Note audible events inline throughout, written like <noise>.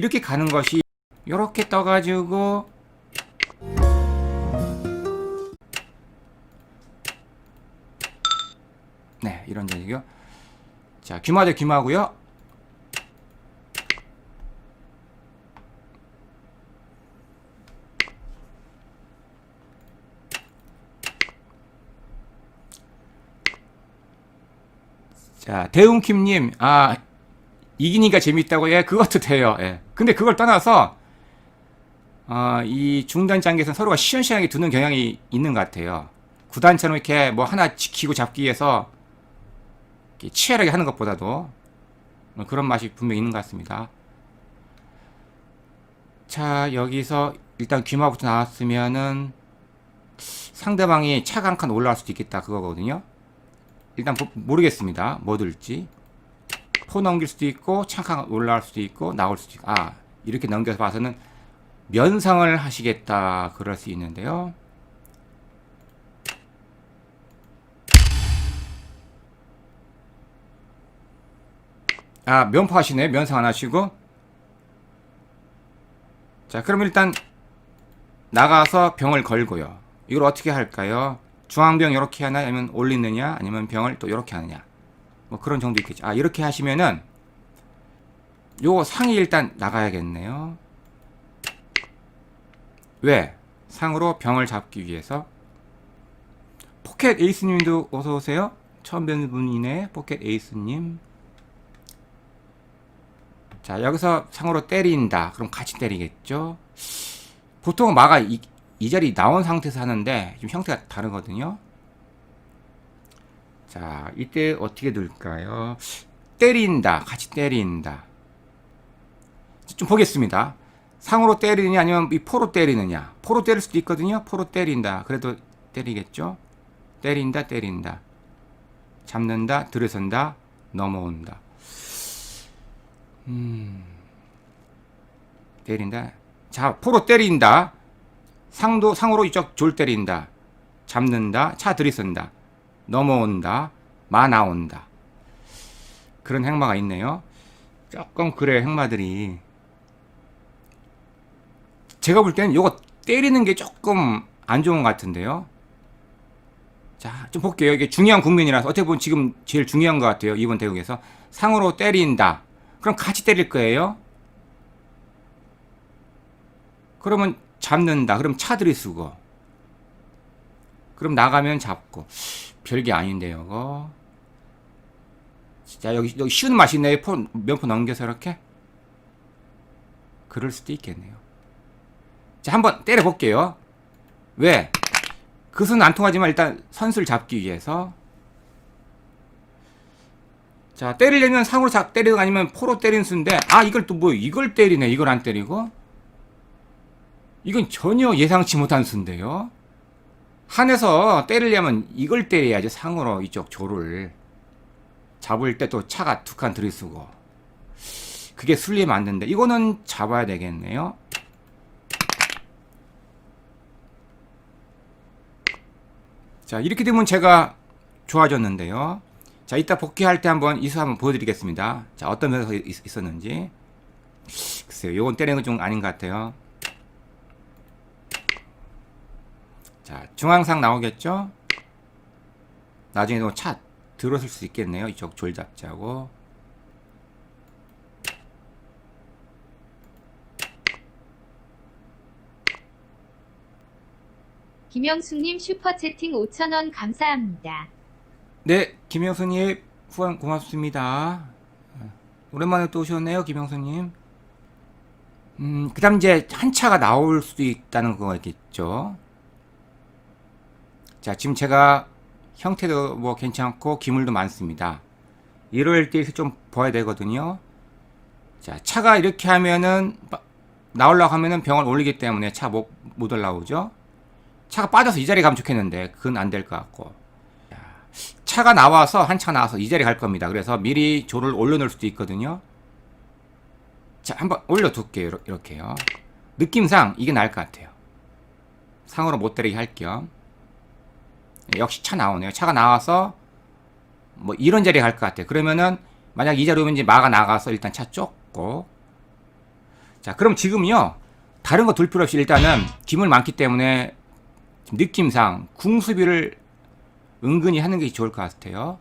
이렇게 가는 것이 이렇게 떠가지고 네 이런 얘기요. 자 귀마 대 귀마고요. 자 대웅킴님 아 이기니까 재밌다고 예 그것도 돼요. 예. 근데 그걸 떠나서 어, 이 중단 장기에서 서로가 시원시원하게 두는 경향이 있는 것 같아요. 구단처럼 이렇게 뭐 하나 지키고 잡기 위해서 치열하게 하는 것보다도 뭐 그런 맛이 분명히 있는 것 같습니다. 자 여기서 일단 귀마부터 나왔으면은 상대방이 차가 한 칸 올라갈 수도 있겠다 그거거든요. 일단 모- 모르겠습니다. 뭐 들지. 포 넘길 수도 있고 창가 올라갈 수도 있고 나올 수도 있고. 아 이렇게 넘겨서 봐서는 면상을 하시겠다. 그럴 수 있는데요. 아 면포 하시네. 면상 안 하시고. 자 그럼 일단 나가서 병을 걸고요. 이걸 어떻게 할까요? 중앙병 이렇게 하나? 아니면 올리느냐? 아니면 병을 또 이렇게 하느냐 뭐 그런 정도 있겠죠. 아 이렇게 하시면은 요 상이 일단 나가야겠네요. 왜? 상으로 병을 잡기 위해서 포켓 에이스님도 어서 오세요. 처음 뵙는 분이네. 포켓 에이스님. 자 여기서 상으로 때린다. 그럼 같이 때리겠죠. 보통 마가 이, 이 자리 나온 상태에서 하는데 좀 형태가 다르거든요. 자 이때 어떻게 될까요? 때린다. 같이 때린다. 좀 보겠습니다. 상으로 때리느냐 아니면 이 포로 때리느냐. 포로 때릴 수도 있거든요. 포로 때린다. 그래도 때리겠죠. 때린다, 때린다. 잡는다, 들어선다, 넘어온다. 음. 때린다. 자, 포로 때린다. 상도 상으로 이쪽 졸 때린다. 잡는다, 차 들이선다. 넘어온다, 마 나온다. 그런 행마가 있네요. 조금 그래 행마들이 제가 볼 때는 요거 때리는 게 조금 안 좋은 것 같은데요. 자, 좀 볼게요. 이게 중요한 국면이라서 어떻게 보면 지금 제일 중요한 것 같아요. 이번 대국에서 상으로 때린다. 그럼 같이 때릴 거예요. 그러면 잡는다. 그럼 차들이 쓰고. 그럼 나가면 잡고. 별게 아닌데요, 이거. 자, 여기, 여기 쉬운 맛이 있네요. 포, 면포 넘겨서 이렇게. 그럴 수도 있겠네요. 자, 한번 때려 볼게요. 왜? 그 수는 안 통하지만 일단 선수를 잡기 위해서. 자, 때리려면 상으로 작 때리든 아니면 포로 때리는 수인데, 아, 이걸 또 뭐, 이걸 때리네. 이걸 안 때리고. 이건 전혀 예상치 못한 수인데요. 한에서 때리려면 이걸 때려야죠. 상으로 이쪽 조를. 잡을 때 또 차가 두 칸 들이쓰고. 그게 안 되는데, 이거는 잡아야 되겠네요. 자, 이렇게 되면 제가 좋아졌는데요. 자, 이따 복귀할 때 한번 이수 한번 보여드리겠습니다. 자, 어떤 면에서 있, 있었는지. 글쎄요, 요건 때리는 건 좀 아닌 것 같아요. 자, 중앙상 나오겠죠? 나중에도 차 들어설 수 있겠네요. 이쪽 졸 잡자고. 김영수님 슈퍼채팅 5,000원 감사합니다. 네, 김영수님 후원 고맙습니다. 오랜만에 또 오셨네요, 김영수님. 음, 그 다음 이제 한 차가 나올 수도 있다는 거겠죠. 자, 지금 제가 형태도 뭐 괜찮고 기물도 많습니다. 이럴 때좀 봐야 되거든요. 자, 차가 이렇게 하면은 빠- 나오려고 하면은 병을 올리기 때문에 차 못 못 올라오죠. 차가 빠져서 이 자리에 가면 좋겠는데 그건 안 될 것 같고. 차가 나와서 한 차 나와서 이 자리 갈 겁니다. 그래서 미리 조를 올려놓을 수도 있거든요. 자, 한번 올려둘게요. 이렇- 이렇게요. 느낌상 이게 나을 것 같아요. 상으로 못 때리게 할 겸. 네, 역시 차 나오네요. 차가 나와서 뭐 이런 자리에 갈 것 같아요. 그러면은 만약 이 자리 오면 이제 마가 나가서 일단 차 쫓고 자, 그럼 지금요. 다른 거 둘 필요 없이 일단은 기물 많기 때문에 느낌상 궁수비를 은근히 하는 게 좋을 것 같아요.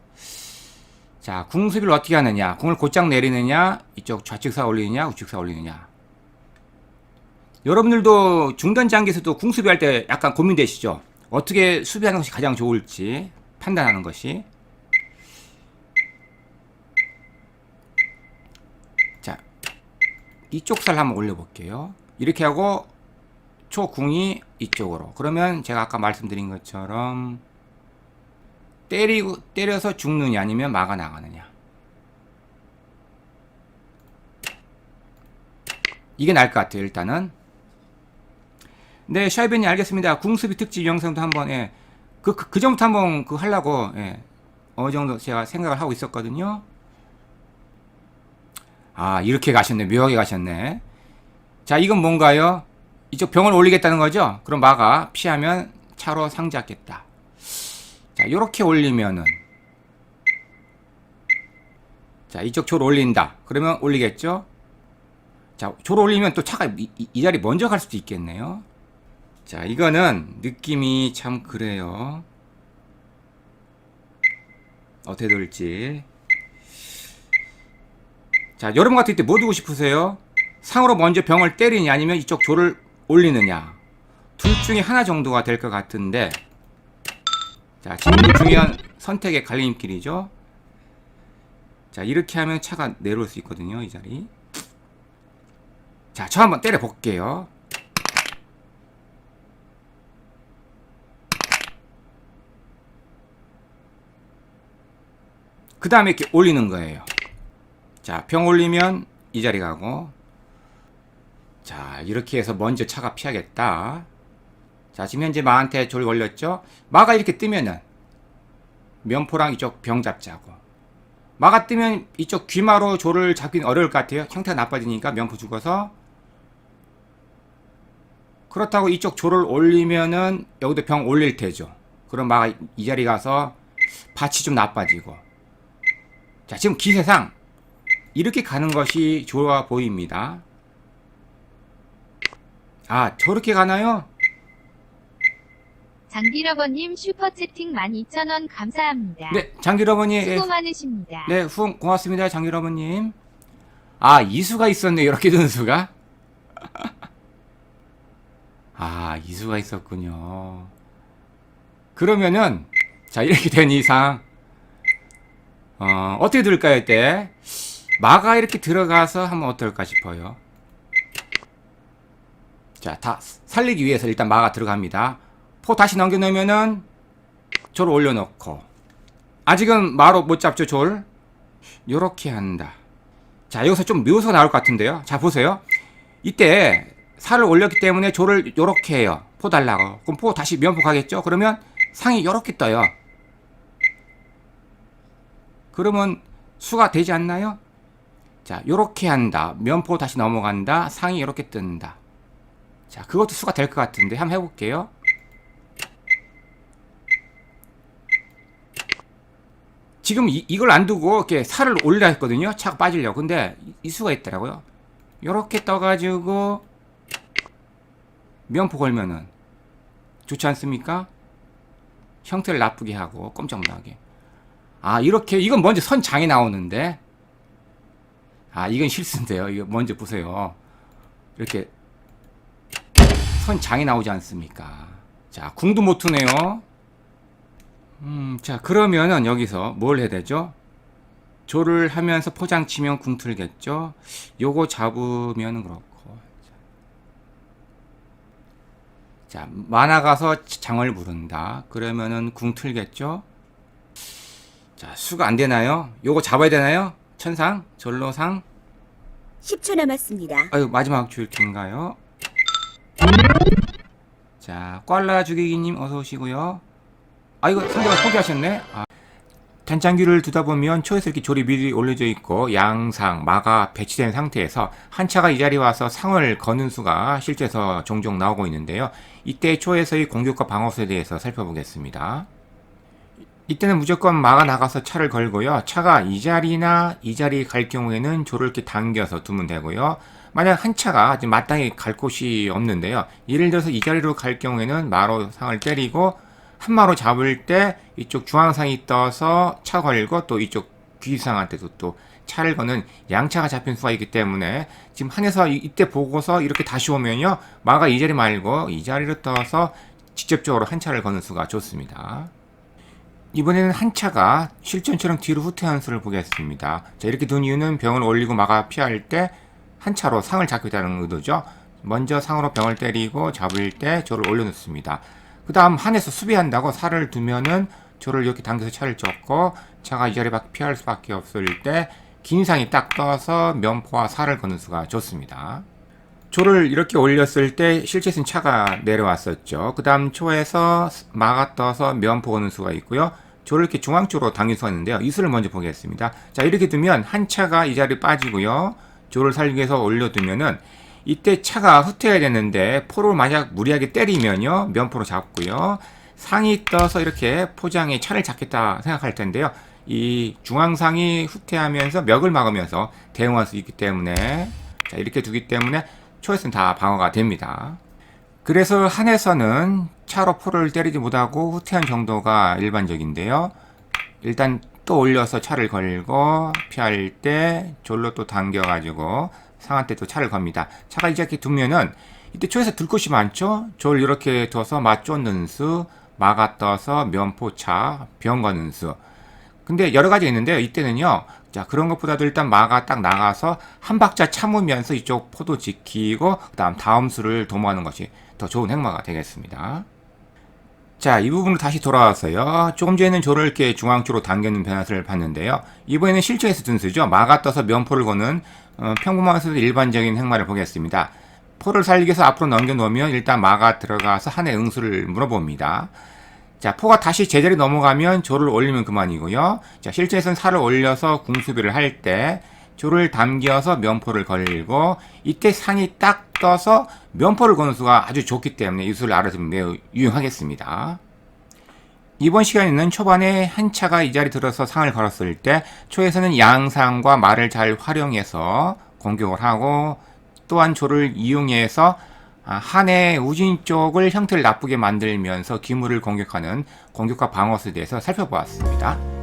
자, 궁수비를 어떻게 하느냐? 궁을 곧장 내리느냐? 이쪽 좌측사 올리느냐? 우측사 올리느냐? 여러분들도 중단 장기에서도 궁수비 할 때 약간 고민되시죠? 어떻게 수비하는 것이 가장 좋을지 판단하는 것이. 자, 이쪽 살 한번 올려볼게요. 이렇게 하고 초궁이 이쪽으로. 그러면 제가 아까 말씀드린 것처럼 때리고 때려서 죽느냐 아니면 막아 나가느냐. 이게 나을 것 같아요. 일단은. 네, 샤이벤이 알겠습니다. 궁수비 특집 영상도 한번 예. 그, 그, 그 전부터 한번 그 하려고 예. 어느 정도 제가 생각을 하고 있었거든요. 아, 이렇게 가셨네. 묘하게 가셨네. 자, 이건 뭔가요? 이쪽 병을 올리겠다는 거죠? 그럼 마가 피하면 차로 상지하겠다. 자, 요렇게 올리면은 자, 이쪽 조를 올린다. 그러면 올리겠죠? 자, 조를 올리면 또 차가 이, 이- 이 자리 먼저 갈 수도 있겠네요. 자, 이거는 느낌이 참 그래요. 어떻게 될지. 자, 여러분 같을 때뭐 두고 싶으세요? 상으로 먼저 병을 때리냐 아니면 이쪽 조를 올리느냐. 둘 중에 하나 정도가 될 것 같은데. 자, 지금 중요한 선택의 갈림길이죠. 자, 이렇게 하면 차가 내려올 수 있거든요, 이 자리. 자, 저 한번 때려 볼게요. 그 다음에 이렇게 올리는 거예요. 자, 병 올리면 이 자리 가고. 자, 이렇게 해서 먼저 차가 피하겠다. 자, 지금 현재 마한테 졸 걸렸죠? 마가 이렇게 뜨면은 면포랑 이쪽 병 잡자고. 마가 뜨면 이쪽 귀마로 조를 잡긴 어려울 것 같아요. 형태가 나빠지니까 면포 죽어서. 그렇다고 이쪽 조를 올리면은 여기도 병 올릴 테죠. 그럼 마가 이 자리 가서 밭이 좀 나빠지고. 자, 지금 기세상 이렇게 가는 것이 좋아 보입니다. 아, 저렇게 가나요? 장기러버님 슈퍼채팅 12,000원 감사합니다. 네, 장기러버니. 예, 수고 많으십니다. 네, 후원 고맙습니다, 장기러버님. 아, 이수가 있었네, 이렇게 든 수가. <laughs> 아, 이수가 있었군요. 그러면은, 자, 이렇게 된 이상, 어, 어떻게 들을까요, 이때? 마가 이렇게 들어가서 하면 어떨까 싶어요. 자, 다 살리기 위해서 일단 마가 들어갑니다. 포 다시 넘겨놓으면은, 조를 올려놓고, 아직은 마로 못 잡죠, 졸. 요렇게 한다. 자, 여기서 좀 묘서 나올 것 같은데요. 자, 보세요. 이때 살을 올렸기 때문에 조를 요렇게 해요. 포 달라고. 그럼 포 다시 면포 가겠죠? 그러면 상이 요렇게 떠요. 그러면 수가 되지 않나요? 자, 요렇게 한다. 면포 다시 넘어간다. 상이 요렇게 뜬다. 자, 그것도 수가 될 것 같은데 한번 해볼게요. 지금 이, 이걸 안 두고 이렇게 살을 올려 했거든요. 차가 빠지려고. 근데 이- 이 수가 있더라고요. 요렇게 떠가지고 면포 걸면은 좋지 않습니까? 형태를 나쁘게 하고 꼼짝 못하게. 아 이렇게 이건 먼저 선장이 나오는데 아 이건 실수인데요. 이거 먼저 보세요. 이렇게 선장이 나오지 않습니까? 자 궁도 못 투네요. 음, 자, 그러면은 여기서 뭘 해야 되죠? 조를 하면서 포장 치면 궁 틀겠죠? 요거 잡으면 그렇고. 자, 만화 가서 장을 부른다. 그러면은 궁 틀겠죠? 자, 수가 안 되나요? 요거 잡아야 되나요? 천상? 절로상? 10초 남았습니다. 아유, 마지막 줄인가요? 자, 꽐라 죽이기님 어서 오시고요. 아, 이거 상대가 포기하셨네? 아. 단장귀를 두다 보면 초에서 이렇게 조리 미리 올려져 있고 양상, 마가 배치된 상태에서 한 차가 이 자리에 와서 상을 거는 수가 실제에서 종종 나오고 있는데요. 이때 초에서의 공격과 방어수에 대해서 살펴보겠습니다. 이때는 무조건 마가 나가서 차를 걸고요. 차가 이 자리나 이 자리 갈 경우에는 조를 이렇게 당겨서 두면 되고요. 만약 한 차가 지금 마땅히 갈 곳이 없는데요. 예를 들어서 이 자리로 갈 경우에는 마로 상을 때리고 한 마로 잡을 때 이쪽 중앙상이 떠서 차 걸고 또 이쪽 귀상한테도 또 차를 거는 양차가 잡힌 수가 있기 때문에 지금 한에서 이- 이때 보고서 이렇게 다시 오면요. 마가 이 자리 말고 이 자리로 떠서 직접적으로 한 차를 거는 수가 좋습니다. 이번에는 한 차가 실전처럼 뒤로 후퇴하는 수를 보겠습니다. 자, 이렇게 둔 이유는 병을 올리고 마가 피할 때 한 차로 상을 잡겠다는 의도죠. 먼저 상으로 병을 때리고 잡을 때 조를 올려놓습니다. 그 다음 한에서 수비한다고 살을 두면은 조를 이렇게 당겨서 차를 쫓고 차가 이 자리 밖에 피할 수밖에 없을 때 긴 상이 딱 떠서 면포와 살을 거는 수가 좋습니다. 조를 이렇게 올렸을 때 실제선 차가 내려왔었죠. 그 다음 초에서 마가 떠서 면포 거는 수가 있고요. 조를 이렇게 중앙 쪽으로 당길 수가 있는데요. 이 수를 먼저 보겠습니다. 자, 이렇게 두면 한 차가 이 자리에 빠지고요. 조를 살리기 위해서 올려두면은 이때 차가 후퇴해야 되는데 포를 만약 무리하게 때리면요. 면포로 잡고요. 상이 떠서 이렇게 포장에 차를 잡겠다 생각할 텐데요. 이 중앙상이 후퇴하면서 멱을 막으면서 대응할 수 있기 때문에 자, 이렇게 두기 때문에 초에서는 다 방어가 됩니다. 그래서 한에서는 차로 포를 때리지 못하고 후퇴한 정도가 일반적인데요. 일단 또 올려서 차를 걸고 피할 때 졸로 또 당겨가지고 상한테 또 차를 겁니다. 차가 이제 이렇게 두면은 이때 초에서 들 곳이 많죠? 졸 이렇게 둬서 맞 쫓는 수, 마가 떠서 면포차, 병 거는 수. 근데 여러 가지 있는데요. 이때는요. 자, 그런 것보다도 일단 마가 딱 나가서 한 박자 참으면서 이쪽 포도 지키고 그다음 다음 수를 도모하는 것이 더 좋은 행마가 되겠습니다. 자, 이 부분으로 다시 돌아와서요. 조금 전에는 조를 이렇게 중앙 쪽으로 당기는 변화를 봤는데요. 이번에는 실제에서 둔 수죠. 마가 떠서 면포를 거는 어, 평범하면서도 일반적인 행마를 보겠습니다. 포를 살리기 위해서 앞으로 넘겨놓으면 일단 마가 들어가서 한해 응수를 물어봅니다. 자, 포가 다시 제자리 넘어가면 조를 올리면 그만이고요. 자, 실제에서는 살을 올려서 궁수비를 할 때 조를 담겨서 면포를 걸고 이때 상이 딱 떠서 면포를 거는 수가 아주 좋기 때문에 이 수를 알아두면 매우 유용하겠습니다. 이번 시간에는 초반에 한 차가 이 자리 들어서 상을 걸었을 때 초에서는 양상과 말을 잘 활용해서 공격을 하고 또한 조를 이용해서 아, 한해 우진 쪽을 형태를 나쁘게 만들면서 기물을 공격하는 공격과 방어수에 대해서 살펴보았습니다.